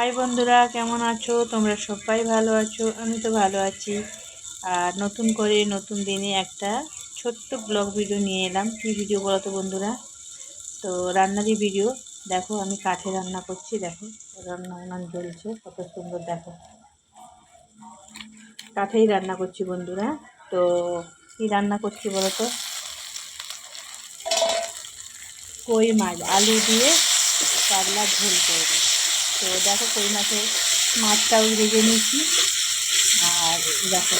High বন্ধুরা, কেমন আছো? তোমরা সবাই ভালো আছো? আমি তো ভালো আছি। আর নতুন করে নতুন দিনে একটা ছোট্ট ব্লগ ভিডিও নিয়ে এলাম। কী ভিডিও বলো তো বন্ধুরা? তো রান্নারই ভিডিও। দেখো, আমি কাঠে রান্না করছি, দেখো। রান্না উনান জ্বলছে কত সুন্দর, দেখো। কাঠেই রান্না করছি বন্ধুরা। তো কী রান্না করছি বলো তো? কই মাছ? আলু দিয়ে পাতলা ঝোল করব। তো দেখো কই মাছের মাছটাও ভেজে নিয়েছি। আর দেখো,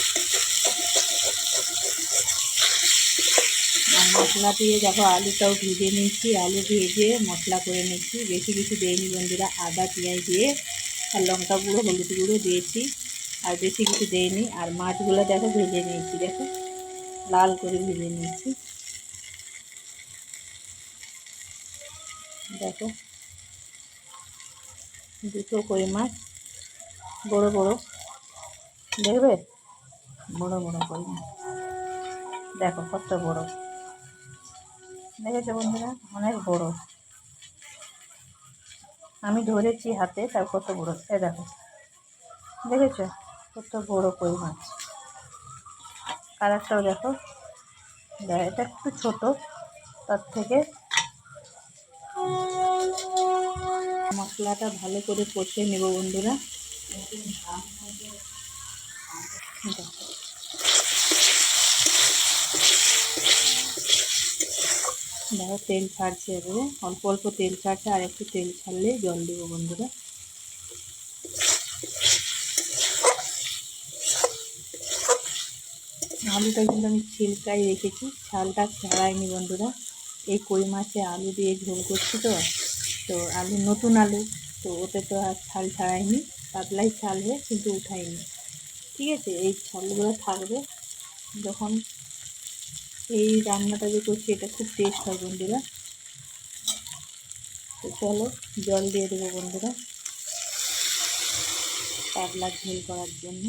আর মশলা দিয়ে দেখো আলুটাও ভেজে নিয়েছি। আলু ভেজে মশলা করে নিচ্ছি বেশি কিছু দেয়নি বন্ধুরা, আদা, পেঁয়াজ দিয়ে আর লঙ্কা গুঁড়ো, হলুদ গুঁড়ো দিয়েছি। আর বেশি কিছু দিইনি। আর মাছগুলো দেখো ভেজে নিয়েছি, দেখো, লাল করে ভেজে নিয়েছি। দেখো দুটো কই মাছ, বড় বড়। দেখবে? বড় বড় কই মাছ। দেখো কত বড়। দেখেছ বন্ধুরা? অনেক বড়। আমি ধরেছি হাতে, তার কত বড়? এ দেখো। দেখেছ? কত বড় কই মাছ। কালারটাও দেখো। দেখ, এটা একটু ছোট, তার থেকে মশলাটা ভালো করে কষে নেব বন্ধুরা। দেখো, তেল ছাড়ছে এবারে। অল্প অল্প তেল ছাড়ছে, আর একটু তেল ছাড়লে জল দেবো বন্ধুরা। আলুটা কিন্তু আমি ছিলকাই রেখেছি ছালটা ছাড়াইনি বন্ধুরা। এই কই মাছে আলু দিয়ে ঝোল করছি তো? তো আলু, নতুন আলু, তো ওতে তো আর ছাল ছাড়াইনি, পাতলাই ছাল হয়ে কিন্তু উঠাইনি। ঠিক আছে, এই ছালগুলো থাকবে। যখন এই রান্নাটা যে করছি, এটা খুব টেস্ট হয় বন্ধুরা। তো চলো, জল দিয়ে দেবো বন্ধুরা। পাতলা ঝোল করার জন্য।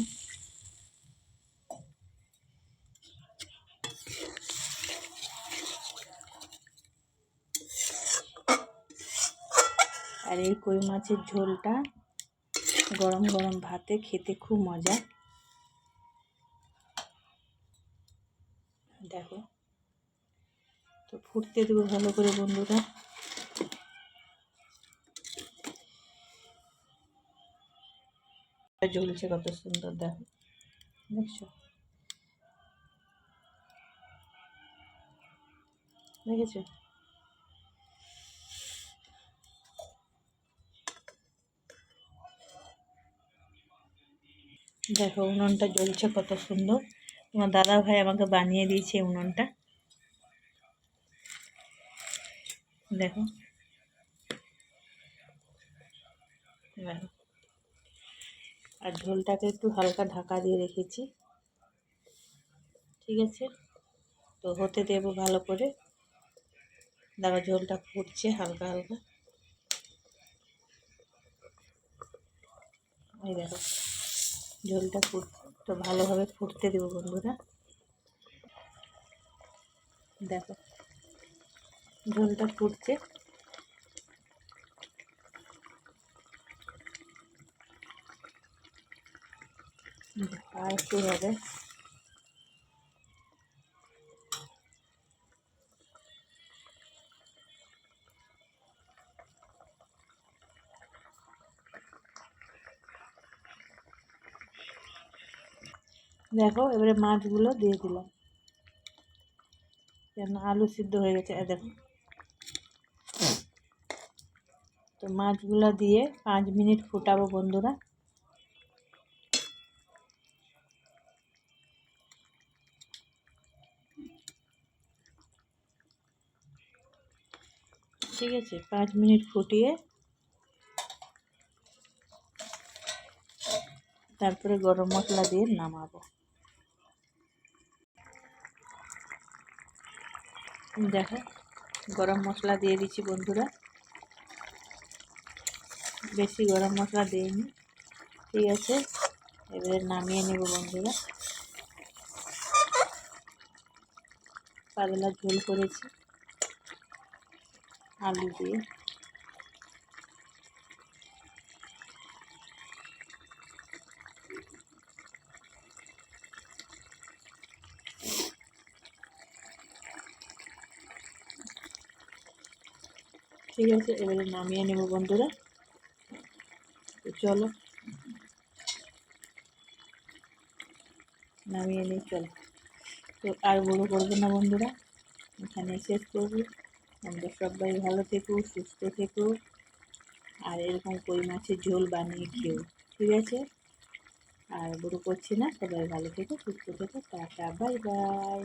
আর এই কই মাছের ঝোলটা গরম গরম ভাতে খেতে খুব মজা। দেখো। তো ফুটতে দেবো ভালো করে বন্ধুরা। জ্বলছে কত সুন্দর, দেখো। দেখছ? দেখেছ? দেখো উনুনটা জ্বলছে কত সুন্দর। তোমার দাদা ভাই আমাকে বানিয়ে দিয়েছে উনুনটা। দেখো। দেখো। আর ঝোলটাকে একটু হালকা ঢাকা দিয়ে রেখেছি। ঠিক আছে? তো হতে দেব ভালো করে। দেখো ঝোলটা ফুটছে হালকা হালকা। এই দেখো। ঝোলটা ফুট তো ভালোভাবে ফুটতে দেবো বন্ধুরা। দেখো ঝোলটা ফুটছে। আর একটু হবে? দেখো, এবারে মাছগুলো দিয়ে দিলাম। কেন? আলু সিদ্ধ হয়ে গেছে দেখো। তো মাছগুলো দিয়ে পাঁচ মিনিট ফুটাবো বন্ধুরা। ঠিক আছে, পাঁচ মিনিট ফুটিয়ে তারপরে গরম মশলা দিয়ে নামাবো। দেখো, গরম মশলা দিয়ে দিচ্ছি বন্ধুরা। বেশি গরম মশলা দিইনি। ঠিক আছে, এবারে নামিয়ে নেব বন্ধুরা। পাতলা ঝোল করেছি। আলু দিয়ে। ঠিক আছে, এবারে নামিয়ে নেব বন্ধুরা। চলো। নামিয়ে নিই, চলো। তো আর বড়ো করব না বন্ধুরা। এখানে শেষ করব। তোমরা সবাই ভালো থেকো, সুস্থ থেকো। আর এরকম কই মাছের ঝোল বানিয়ে খেও, ঠিক আছে? আর বড়ো করছি না, সবাই ভালো থেকো, সুস্থ থেকো। Tata, bye bye.